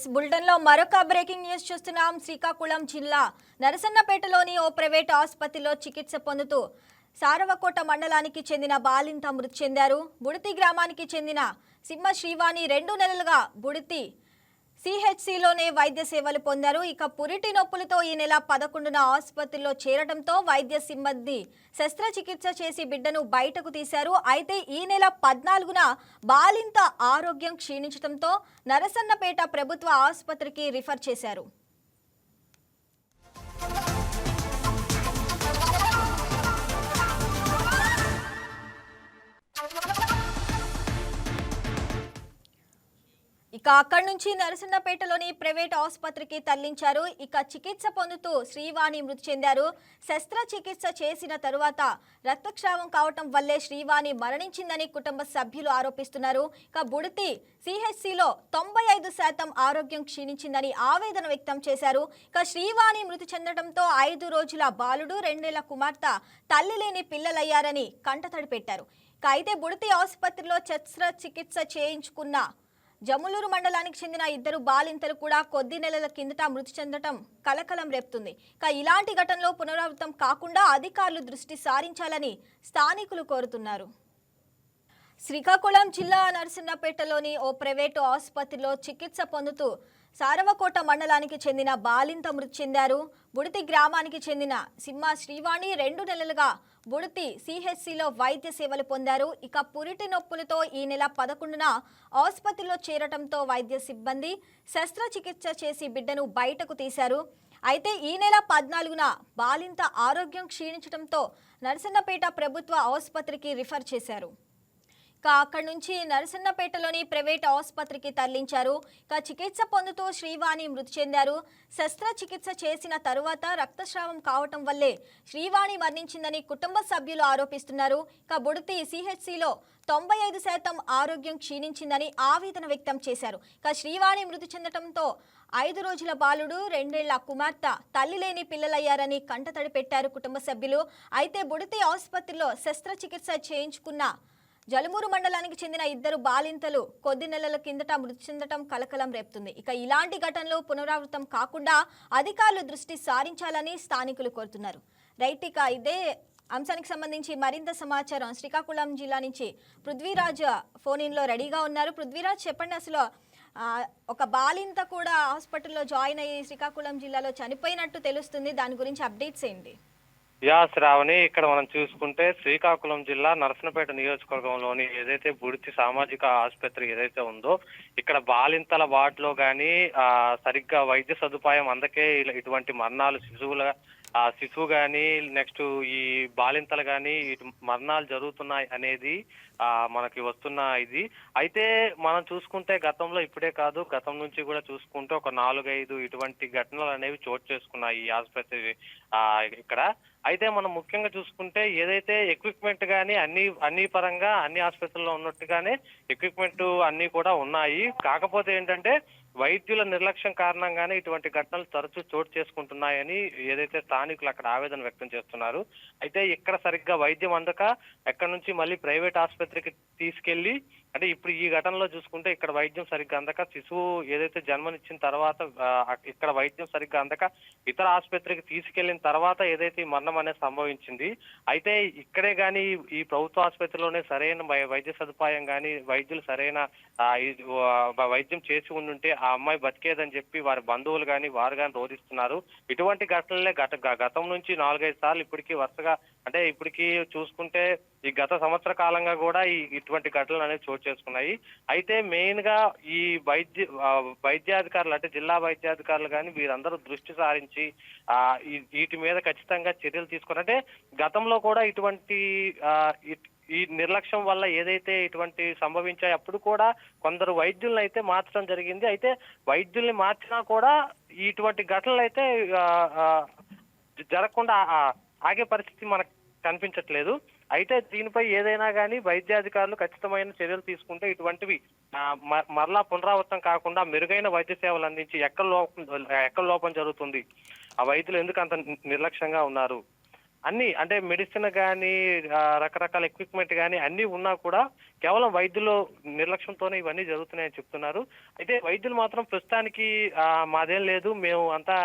Yes బులెటిన్లో మరొక breaking news చూస్తున్నాం. శ్రీకాకుళం జిల్లా నరసన్నపేటలోని ఓ ప్రైవేట్ ఆసుపత్రిలో చికిత్స పొందుతూ సారవకోట మండలానికి చెందిన బాలింత మృతి చెందారు. బుడితి గ్రామానికి చెందిన సింహ శ్రీవాణి రెండు నెలలుగా బుడితి సిహెచ్సిలోనే వైద్య సేవలు పొందారు. ఇక పురిటి నొప్పులతో ఈ నెల పదకొండున ఆసుపత్రిలో చేరడంతో వైద్య సిబ్బంది శస్త్రచికిత్స చేసి బిడ్డను బయటకు తీశారు. అయితే ఈ నెల పద్నాలుగున బాలింత ఆరోగ్యం క్షీణించడంతో నరసన్నపేట ప్రభుత్వ ఆసుపత్రికి రిఫర్ చేశారు. ఇక అక్కడి నుంచి నరసన్నపేటలోని ప్రైవేట్ ఆసుపత్రికి తరలించారు. ఇక చికిత్స పొందుతూ శ్రీవాణి మృతి చెందారు. శస్త్రచికిత్స చేసిన తరువాత రక్తక్షావం కావటం వల్లే శ్రీవాణి మరణించిందని కుటుంబ సభ్యులు ఆరోపిస్తున్నారు. ఇక బుడితి సిహెచ్సిలో తొంభై ఐదు శాతం ఆరోగ్యం క్షీణించిందని ఆవేదన వ్యక్తం చేశారు. ఇక శ్రీవాణి మృతి చెందడంతో ఐదు రోజుల బాలుడు రెండేళ్ళ కుమార్తె తల్లి లేని పిల్లలయ్యారని కంటతడి పెట్టారు. ఇక అయితే బుడితి ఆసుపత్రిలో శస్త్రచికిత్స చేయించుకున్న జములూరు మండలానికి చెందిన ఇద్దరు బాలింతలు కూడా కొద్ది నెలల కిందట మృతి చెందటం కలకలం రేపుతుంది. ఇక ఇలాంటి ఘటనలో పునరావృతం కాకుండా అధికారులు దృష్టి సారించాలని స్థానికులు కోరుతున్నారు. శ్రీకాకుళం జిల్లా నరసింహపేటలోని ఓ ప్రైవేటు ఆసుపత్రిలో చికిత్స పొందుతూ సారవకోట మండలానికి చెందిన బాలింత మృతి చెందారు. బుడితి గ్రామానికి చెందిన సింహ శ్రీవాణి రెండు నెలలుగా బుడితి సిహెచ్సిలో వైద్య సేవలు పొందారు. ఇక పురిటి నొప్పులతో ఈ నెల పదకొండున ఆసుపత్రిలో చేరటంతో వైద్య సిబ్బంది శస్త్రచికిత్స చేసి బిడ్డను బయటకు తీశారు. అయితే ఈ నెల పద్నాలుగున బాలింత ఆరోగ్యం క్షీణించడంతో నరసన్నపేట ప్రభుత్వ ఆసుపత్రికి రిఫర్ చేశారు. అక్కడి నుంచి నరసన్నపేటలోని ప్రైవేట్ ఆసుపత్రికి తరలించారు. ఇక చికిత్స పొందుతూ శ్రీవాణి మృతి చెందారు. శస్త్రచికిత్స చేసిన తరువాత రక్తస్రావం కావటం వల్లే శ్రీవాణి మరణించిందని కుటుంబ సభ్యులు ఆరోపిస్తున్నారు. ఇక బుడితి సిహెచ్సిలో తొంభై ఐదు శాతం ఆరోగ్యం క్షీణించిందని ఆవేదన వ్యక్తం చేశారు. ఇక శ్రీవాణి మృతి చెందటంతో ఐదు రోజుల బాలుడు రెండేళ్ళ కుమార్తె తల్లి లేని పిల్లలయ్యారని కంటతడి పెట్టారు కుటుంబ సభ్యులు. అయితే బుడితి ఆసుపత్రిలో శస్త్రచికిత్స చేయించుకున్న జలుమూరు మండలానికి చెందిన ఇద్దరు బాలింతలు కొద్ది నెలల కిందట మృతి చెందటం కలకలం రేపుతుంది. ఇక ఇలాంటి ఘటనలు పునరావృతం కాకుండా అధికారులు దృష్టి సారించాలని స్థానికులు కోరుతున్నారు. రైట్ ఇక ఇదే అంశానికి సంబంధించి మరింత సమాచారం. శ్రీకాకుళం జిల్లా నుంచి పృథ్వీరాజ్ ఫోన్ ఇన్లో రెడీగా ఉన్నారు. పృథ్వీరాజ్ చెప్పండి అసలు ఒక బాలింత కూడా హాస్పిటల్లో జాయిన్ అయ్యి శ్రీకాకుళం జిల్లాలో చనిపోయినట్టు తెలుస్తుంది. దాని గురించి అప్డేట్స్ ఏంటి? యా శ్రావణి ఇక్కడ మనం చూసుకుంటే శ్రీకాకుళం జిల్లా నరసనపేట నియోజకవర్గంలోని ఏదైతే బుడితి సామాజిక ఆసుపత్రి ఏదైతే ఉందో ఇక్కడ బాలింతల వార్డులో కానీ ఆ సరిగ్గా వైద్య సదుపాయం అందకే ఇలా ఇటువంటి మరణాలు శిశువుల ఆ శిశువు కానీ నెక్స్ట్ ఈ బాలింతలు కానీ ఇటు మరణాలు జరుగుతున్నాయి అనేది ఆ మనకి వస్తున్న ఇది. అయితే మనం చూసుకుంటే గతంలో ఇప్పుడే కాదు గతం నుంచి కూడా చూసుకుంటే ఒక నాలుగైదు ఇటువంటి ఘటనలు అనేవి చోటు చేసుకున్నాయి ఈ ఆసుపత్రి ఆ ఇక్కడ. అయితే మనం ముఖ్యంగా చూసుకుంటే ఏదైతే ఎక్విప్మెంట్ కానీ అన్ని అన్ని పరంగా అన్ని ఆసుపత్రుల్లో ఉన్నట్టుగానే ఎక్విప్మెంట్ అన్ని కూడా ఉన్నాయి. కాకపోతే ఏంటంటే వైద్యుల నిర్లక్ష్యం కారణంగానే ఇటువంటి ఘటనలు తరచూ చోటు చేసుకుంటున్నాయని ఏదైతే స్థానికులు అక్కడ ఆవేదన వ్యక్తం చేస్తున్నారు. అయితే ఇక్కడ సరిగ్గా వైద్యం అందక ఎక్కడి నుంచి మళ్ళీ ప్రైవేట్ ఆసుపత్రికి తీసుకెళ్ళి అంటే ఇప్పుడు ఈ ఘటనలో చూసుకుంటే ఇక్కడ వైద్యం సరిగ్గా అందక శిశువు ఏదైతే జన్మనిచ్చిన తర్వాత ఇక్కడ వైద్యం సరిగ్గా అందక ఇతర ఆసుపత్రికి తీసుకెళ్ళిన తర్వాత ఏదైతే ఈ మరణం అనేది సంభవించింది. అయితే ఇక్కడే గాని ఈ ప్రభుత్వ ఆసుపత్రిలోనే సరైన వై- వైద్య సదుపాయం గాని వైద్యులు సరైన వైద్యం చేసి ఉండుంటే ఆ అమ్మాయి బతికేదని చెప్పి వారి బంధువులు గాని వారు గాని రోధిస్తున్నారు. ఇటువంటి ఘటనలే గత గతం నుంచి నాలుగైదు సార్లు ఇప్పటికీ వరుసగా అంటే ఇప్పటికీ చూసుకుంటే ఈ గత సంవత్సర కాలంగా కూడా ఈ ఇటువంటి ఘటనలు అనేవి చోటు చేసుకున్నాయి. అయితే మెయిన్గా ఈ వైద్య వైద్యాధికారులు అంటే జిల్లా వైద్యాధికారులు కానీ వీరందరూ దృష్టి సారించి ఆ వీటి మీద ఖచ్చితంగా చర్యలు తీసుకుని అంటే గతంలో కూడా ఇటువంటి ఆ, ఈ నిర్లక్ష్యం వల్ల ఏదైతే ఇటువంటి సంభవించాయో అప్పుడు కూడా కొందరు వైద్యులను అయితే మార్చడం జరిగింది. అయితే వైద్యుల్ని మార్చినా కూడా ఇటువంటి ఘటనలు అయితే జరగకుండా ఆగే పరిస్థితి మనకు కనిపించట్లేదు. అయితే దీనిపై ఏదైనా కానీ వైద్యాధికారులు ఖచ్చితమైన చర్యలు తీసుకుంటే ఇటువంటివి మరలా పునరావృతం కాకుండా మెరుగైన వైద్య సేవలు అందించి ఎక్కడ లోపం ఎక్కడ లోపం జరుగుతుంది? ఆ వైద్యులు ఎందుకు అంత నిర్లక్ష్యంగా ఉన్నారు? అన్ని అంటే మెడిసిన్ కానీ రకరకాల ఎక్విప్మెంట్ కానీ అన్ని ఉన్నా కూడా కేవలం వైద్యులు నిర్లక్ష్యంతోనే ఇవన్నీ జరుగుతున్నాయని చెప్తున్నారు. అయితే వైద్యులు మాత్రం ప్రస్తుతానికి మాదేం లేదు. మేము అంతా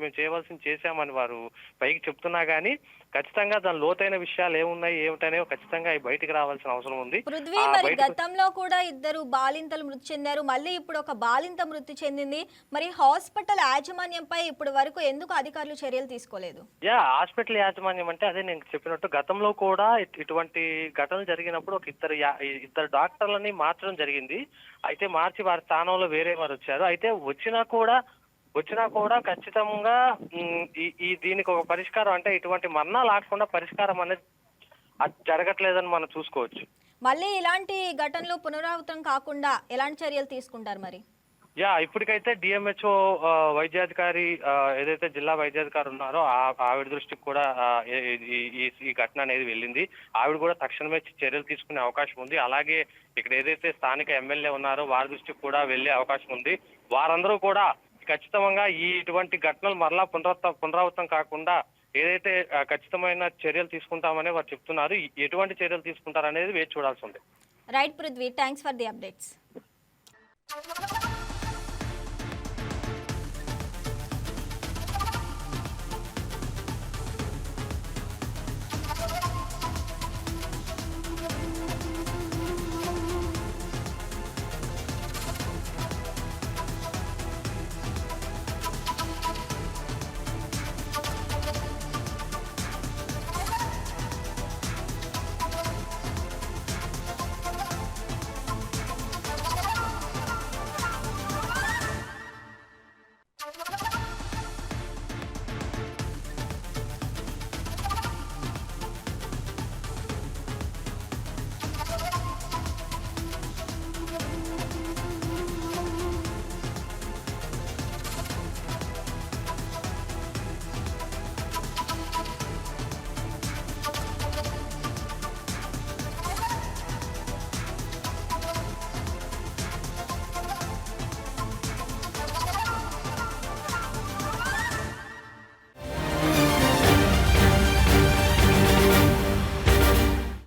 మేము చేయవలసింది చేశామని వారు పైకి చెప్తున్నా కానీ ఖచ్చితంగా దాని లోతైన విషయాలు ఏమున్నాయి ఏమిటనేవి ఖచ్చితంగా బయటికి రావాల్సిన అవసరం ఉంది. మరి గతంలో కూడా ఇద్దరు బాలింతలు మృతి చెందారు. మళ్ళీ ఇప్పుడు ఒక బాలింత మృతి చెందింది. మరి హాస్పిటల్ యాజమాన్యంపై ఇప్పుడు వరకు ఎందుకు అధికారులు చర్యలు తీసుకోలేదు? యా హాస్పిటల్ యాజమాన్యం అంటే అదే నేను చెప్పినట్టు గతంలో కూడా ఇటువంటి ఘటనలు జరిగినప్పుడు ఒక ఇద్దరు ఇద్దరు డాక్టర్లని మార్చడం జరిగింది. అయితే మార్చి వారి స్థానంలో వేరే వారు వచ్చారు. అయితే వచ్చినా కూడా వచ్చినా కూడా ఖచ్చితంగా ఈ దీనికి ఒక పరిష్కారం అంటే ఇటువంటి మరణాలు ఆడకుండా పరిష్కారం అనేది అది జరగట్లేదని మనం చూసుకోవచ్చు. మళ్ళీ ఇలాంటి ఘటనలు పునరావృతం కాకుండా ఎలాంటి చర్యలు తీసుకుంటారు మరి? యా ఇప్పటికైతే డిఎంహెచ్ఓ వైద్యాధికారి ఏదైతే జిల్లా వైద్యాధికారి ఉన్నారో ఆవిడ దృష్టికి కూడా ఈ- ఈ- ఘటన అనేది వెళ్ళింది. ఆవిడ కూడా తక్షణమే చర్యలు తీసుకునే అవకాశం ఉంది. అలాగే ఇక్కడ ఏదైతే స్థానిక ఎమ్మెల్యే ఉన్నారో వారి దృష్టికి కూడా వెళ్ళే అవకాశం ఉంది. వారందరూ కూడా ఖచ్చితంగా ఈ ఇటువంటి ఘటనలు మరలా పునరావృతం పునరావృతం కాకుండా ఏదైతే ఖచ్చితమైన చర్యలు తీసుకుంటామని వారు చెప్తున్నారు ఎటువంటి చర్యలు తీసుకుంటారనేది వేచి చూడాల్సి ఉంది. Right Prithvi thanks for the updates